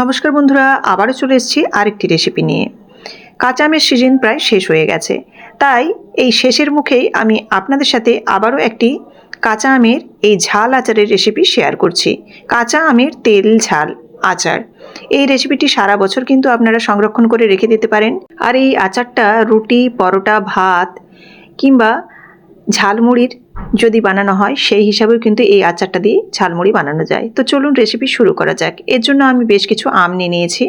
নমস্কার বন্ধুরা, আবারও চলে এসেছি আরেকটি রেসিপি নিয়ে। কাঁচা আমের সিজন প্রায় শেষ হয়ে গেছে। তাই এই শেষের মুখেই আমি আপনাদের সাথে আবারও একটি কাঁচা আমের এই ঝাল আচারের রেসিপি শেয়ার করছি। কাঁচা আমের তেল ঝাল আচার। এই রেসিপিটি সারা বছর কিন্তু আপনারা সংরক্ষণ করে রেখে দিতে পারেন। আর এই আচারটা রুটি, পরোটা, ভাত কিংবা ঝালমুড়ির যদি বানানো হয়, সেই হিসাবেও কিন্তু এই আচারটা দিয়ে ঝালমুড়ি বানানো যায়। তো চলুন রেসিপি শুরু করা যাক। এর জন্য আমি বেশ কিছু আম নিয়ে নিয়েছি।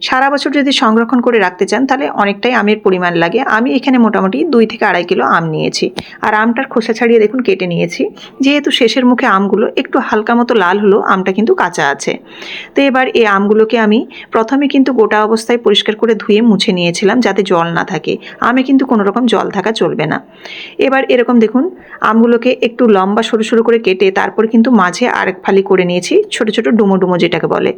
সারা বছর যদি সংরক্ষণ করে রাখতে চান, তাহলে অনেকটাই আমের পরিমাণ লাগে। আমি এখানে মোটামুটি দুই থেকে আড়াই কিলো আম নিয়েছি। আর আমটার খোসা ছাড়িয়ে দেখুন, কেটে নিয়েছি। যেহেতু শেষের মুখে আমগুলো একটু হালকা মতো লাল হলো, আমটা কিন্তু কাঁচা আছে। তো এবার এই আমগুলোকে আমি প্রথমে কিন্তু গোটা অবস্থায় পরিষ্কার করে ধুয়ে মুছে নিয়েছিলাম যাতে জল না থাকে। আমে কিন্তু কোনো রকম জল থাকা চলবে না। এবার এরকম দেখুন, আমগুলোকে একটু লম্বা সরু সরু করে কেটে তারপর কিন্তু মাঝে আরেক ফালি করে নিয়েছি, ছোট ছোট ডুমো ডুমো যেটাকে বলে।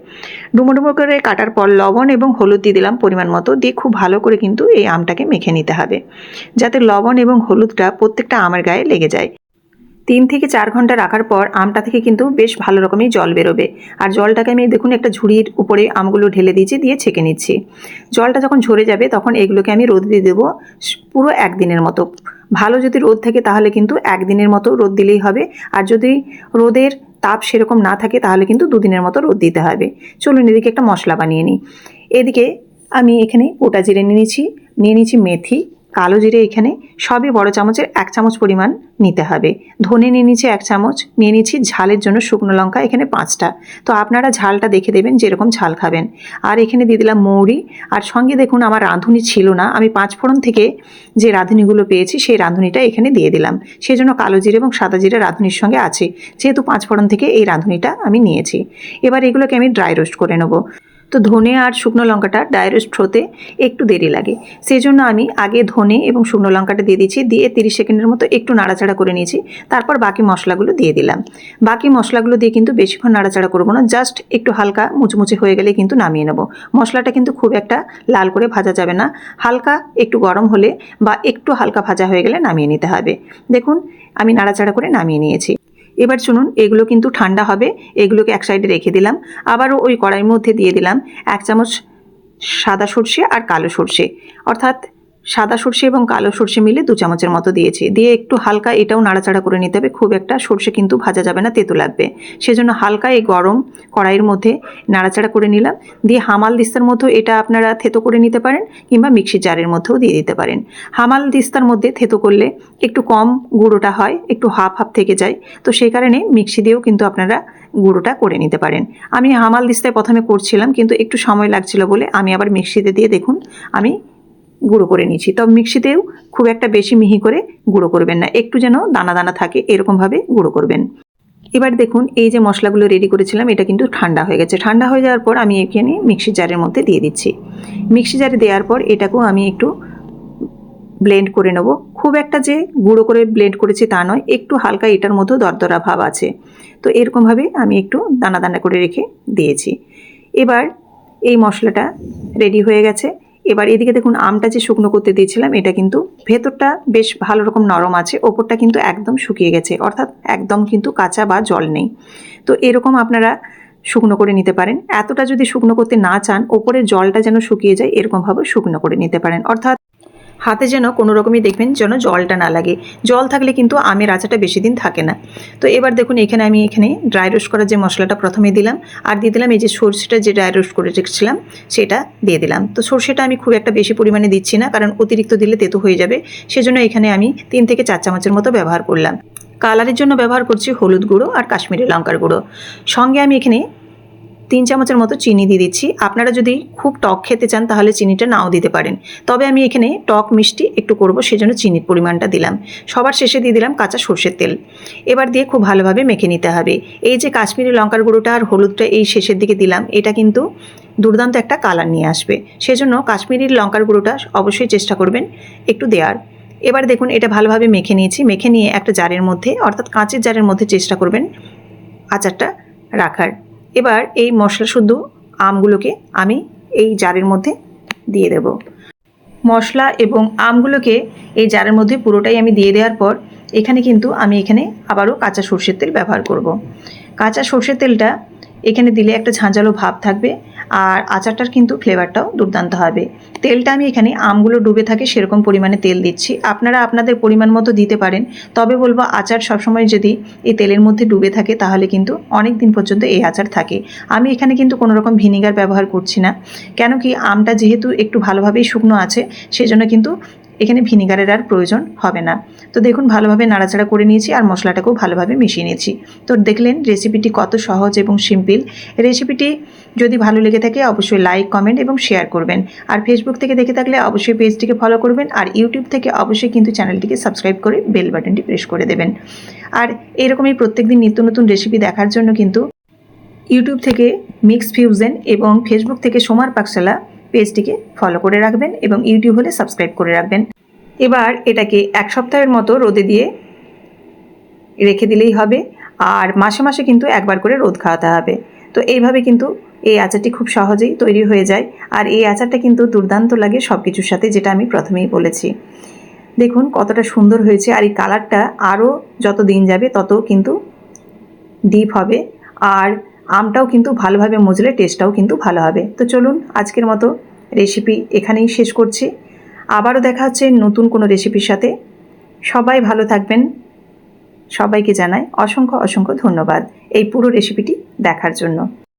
ডুমো ডুমো করে কাটার পর লবণ এবং হলুদ দিয়ে দিলাম পরিমাণ মতো। দিয়ে খুব ভালো করে কিন্তু এই আমটাকে মেখে নিতে হবে, যাতে লবণ এবং হলুদটা প্রত্যেকটা আমের গায়ে লেগে যায়। তিন থেকে চার ঘণ্টা রাখার পর আমটা থেকে কিন্তু বেশ ভালো রকমই জল বেরোবে। আর জলটাকে আমি দেখুন একটা ঝুড়ির উপরে আমগুলো ঢেলে দিয়েছি, দিয়ে ছেঁকে নিচ্ছি। জলটা যখন ঝরে যাবে তখন এগুলোকে আমি রোদ দিয়ে দেবো পুরো একদিনের মতো। ভালো যদি রোদ থাকে তাহলে কিন্তু একদিনের মতো রোদ দিলেই হবে। আর যদি রোদের তাপ সেরকম না থাকে তাহলে কিন্তু দুদিনের মতো রোদ দিতে হবে। চলুন এদিকে একটা মশলা বানিয়ে নিই। এদিকে আমি এখানে গোটা জিরে নিয়ে নিয়েছি নিয়ে নিয়েছি মেথি, কালো জিরে এখানে, সবই বড় চামচের এক চামচ পরিমাণ নিতে হবে। ধনে নিয়ে নিচ্ছি এক চামচ, নিয়ে নিচ্ছি ঝালের জন্য শুকনো লঙ্কা, এখানে পাঁচটা। তো আপনারা ঝালটা দেখে দেবেন যেরকম ঝাল খাবেন। আর এখানে দিয়ে দিলাম মৌরি। আর সঙ্গে দেখুন আমার রাঁধুনি ছিল না, আমি পাঁচ ফোড়ন থেকে যে রাঁধুনিগুলো পেয়েছি, সেই রাঁধুনিটা এখানে দিয়ে দিলাম। সেই জন্য কালো জিরে এবং সাদা জিরে রাঁধুনির সঙ্গে আছে। যেহেতু পাঁচ ফোড়ন থেকে এই রাঁধুনিটা আমি নিয়েছি। এবার এগুলোকে আমি ড্রাই রোস্ট করে নেব। তো ধনে আর শুকনো লঙ্কাটা ড্রাই রোস্ট হতে একটু দেরি লাগে। সেই জন্য আমি আগে ধনে এবং শুকনো লঙ্কাটা দিয়ে দিচ্ছি দিয়ে তিরিশ সেকেন্ডের মতো একটু নাড়াচাড়া করে নিয়েছি, তারপর বাকি মশলাগুলো দিয়ে দিলাম। বাকি মশলাগুলো দিয়ে কিন্তু বেশিক্ষণ নাড়াচাড়া করব না, জাস্ট একটু হালকা মুচমুচে হয়ে গেলে কিন্তু নামিয়ে নেব। মশলাটা কিন্তু খুব একটা লাল করে ভাজা যাবে না, হালকা একটু গরম হলে বা একটু হালকা ভাজা হয়ে গেলে নামিয়ে নিতে হবে। দেখুন, আমি নাড়াচাড়া করে নামিয়ে নিয়েছি। এবার শুনুন, এগুলো কিন্তু ঠান্ডা হবে, এগুলোকে এক সাইডে রেখে দিলাম। আবারও ওই কড়াইয়ের মধ্যে দিয়ে দিলাম এক চামচ সাদা সর্ষে আর কালো সর্ষে। অর্থাৎ সাদা সর্ষে এবং কালো সর্ষে মিলে দু চামচের মতো দিয়েছি। দিয়ে একটু হালকা এটাও নাড়াচাড়া করে নিতে হবে। খুব একটা সর্ষে কিন্তু ভাজা যাবে না, তেতো লাগবে। সেজন্য হালকা এই গরম কড়াইয়ের মধ্যে নাড়াচাড়া করে নিলাম। দিয়ে হামাল দিস্তার মধ্যেও এটা আপনারা থেতো করে নিতে পারেন কিংবা মিক্সির জারের মধ্যেও দিয়ে দিতে পারেন। হামাল দিস্তার মধ্যে থেতো করলে একটু কম গুঁড়োটা হয়, একটু হাফ হাফ থেকে যায়। তো সেই কারণে মিক্সি দিয়েও কিন্তু আপনারা গুঁড়োটা করে নিতে পারেন। আমি হামাল দিস্তায় প্রথমে করছিলাম, কিন্তু একটু সময় লাগছিল বলে আমি আবার মিক্সিতে দিয়ে দেখুন, আমি গুঁড়ো করে নিয়েছি। তবে মিক্সিতেও খুব একটা বেশি মিহি করে গুঁড়ো করবেন না। একটু যেন দানা দানা থাকে, এরকমভাবে গুঁড়ো করবেন। এবার দেখুন, এই যে মশলাগুলো রেডি করেছিলাম, এটা কিন্তু ঠান্ডা হয়ে গেছে। ঠান্ডা হয়ে যাওয়ার পর আমি এখানে মিক্সি জারের মধ্যে দিয়ে দিচ্ছি। মিক্সি জারে দেওয়ার পর এটাকেও আমি একটু ব্লেন্ড করে নেব। খুব একটা যে গুঁড়ো করে ব্লেন্ড করেছি তা নয়, একটু হালকা এটার মধ্যেও দরদরা ভাব আছে। তো এরকমভাবে আমি একটু দানা দানা করে রেখে দিয়েছি। এবার এই মশলাটা রেডি হয়ে গেছে। এবার এদিকে দেখুন, আমটা যে শুকনো করতে দিয়েছিলাম, এটা কিন্তু ভেতরটা বেশ ভালো রকম নরম আছে, ওপরটা কিন্তু একদম শুকিয়ে গেছে, অর্থাৎ একদম কিন্তু কাঁচা বা জল নেই। তো এরকম আপনারা শুকনো করে নিতে পারেন। এতটা যদি শুকনো করতে না চান, ওপরের জলটা যেন শুকিয়ে যায়, এরকমভাবে শুকনো করে নিতে পারেন, অর্থাৎ হাতে যেন কোনো রকমই দেখবেন যেন জলটা না লাগে। জল থাকলে কিন্তু আমের আচাটা বেশি দিন থাকে না। তো এবার দেখুন, এখানে আমি এখানে ড্রাই রোস্ট করার যে মশলাটা প্রথমে দিলাম, আর দিয়ে দিলাম এই যে সর্ষেটা যে ড্রাই রোস্ট করে রেখেছিলাম, সেটা দিয়ে দিলাম। তো সর্ষেটা আমি খুব একটা বেশি পরিমাণে দিচ্ছি না, কারণ অতিরিক্ত দিলে তেতো হয়ে যাবে। সেজন্য এখানে আমি তিন থেকে চার চামচের মতো ব্যবহার করলাম। কালারের জন্য ব্যবহার করছি হলুদ গুঁড়ো আর কাশ্মীরি লঙ্কার গুঁড়ো। সঙ্গে আমি এখানে তিন চামচের মতো চিনি দিয়ে দিচ্ছি। আপনারা যদি খুব টক খেতে চান, তাহলে চিনিটা নাও দিতে পারেন। তবে আমি এখানে টক মিষ্টি একটু করব, সেজন্য চিনির পরিমাণটা দিলাম। সবার শেষে দিয়ে দিলাম কাঁচা সর্ষের তেল। এবার দিয়ে খুব ভালোভাবে মেখে নিতে হবে। এই যে কাশ্মীরি লঙ্কার গুঁড়োটা আর হলুদটা এই শেষের দিকে দিলাম, এটা কিন্তু দুর্দান্ত একটা কালার নিয়ে আসবে। সেজন্য কাশ্মীরির লঙ্কার গুঁড়োটা অবশ্যই চেষ্টা করবেন একটু দেওয়ার। এবার দেখুন, এটা ভালোভাবে মেখে নিয়েছি। মেখে নিয়ে একটা জারের মধ্যে, অর্থাৎ কাঁচের জারের মধ্যে চেষ্টা করবেন আচারটা রাখার। এবার এই মশলা শুদ্ধ আমগুলোকে আমি এই জারের মধ্যে দিয়ে দেব মশলা এবং আমগুলোকে এই জারের মধ্যে পুরোটাই আমি দিয়ে দেওয়ার পর এখানে কিন্তু আমি এখানে আবারও কাঁচা সর্ষের তেল ব্যবহার করব। কাঁচা সর্ষের তেলটা এখানে দিলে একটা ঝাঁঝালো ভাব থাকবে আর আচারটার কিন্তু ফ্লেভারটাও দুর্দান্ত হবে। তেলটা আমি এখানে আমগুলো ডুবে থাকে সেরকম পরিমাণে তেল দিচ্ছি। আপনারা আপনাদের পরিমাণ মতো দিতে পারেন। তবে বলব আচার সবসময় যদি এই তেলের মধ্যে ডুবে থাকে তাহলে কিন্তু অনেক দিন পর্যন্ত এই আচার থাকে। আমি এখানে কিন্তু কোনো রকম ভিনিগার ব্যবহার করছি না। কেন কি আমটা যেহেতু একটু ভালোভাবেই শুকনো আছে, সেজন্য কিন্তু এখানে ভিনিগারের আর প্রয়োজন হবে না। তো দেখুন, ভালোভাবে নাড়াচাড়া করে নিয়েছি আর মশলাটাকেও ভালোভাবে মিশিয়ে নিয়েছি। তো দেখলেন রেসিপিটি কত সহজ এবং সিম্পল। রেসিপিটি যদি ভালো লেগে থাকে, অবশ্যই লাইক, কমেন্ট এবং শেয়ার করবেন। আর ফেসবুক থেকে দেখে থাকলে অবশ্যই পেজটিকে ফলো করবেন আর ইউটিউব থেকে অবশ্যই কিন্তু চ্যানেলটিকে সাবস্ক্রাইব করে বেল বাটনটি প্রেস করে দেবেন। আর এরকমই প্রত্যেকদিন নিত্য নতুন রেসিপি দেখার জন্য কিন্তু ইউটিউব থেকে মিক্স ফিউজেন এবং ফেসবুক থেকে সোমার পাকশালা পেজটিকে ফলো করে রাখবেন এবং ইউটিউব হলে সাবস্ক্রাইব করে রাখবেন। এবার এটাকে এক সপ্তাহের মতো রোদে দিয়ে রেখে দিলেই হবে। আর মাসে মাসে কিন্তু একবার করে রোদ খাওয়াতে হবে। তো এইভাবে কিন্তু এই আচারটি খুব সহজেই তৈরি হয়ে যায়। আর এই আচারটা কিন্তু দুর্দান্ত লাগে সব কিছুর সাথে, যেটা আমি প্রথমেই বলেছি। দেখুন কতটা সুন্দর হয়েছে। আর এই কালারটা আরও যত দিন যাবে তত কিন্তু ডিপ হবে। আর আমটাও কিন্তু ভালোভাবে মজলে টেস্টটাও কিন্তু ভালো হবে। তো চলুন আজকের মতো রেসিপি এখানেই শেষ করছি। আবারও দেখা হচ্ছে নতুন কোনো রেসিপির সাথে। সবাই ভালো থাকবেন। সবাইকে জানাই অসংখ্য অসংখ্য ধন্যবাদ এই পুরো রেসিপিটি দেখার জন্য।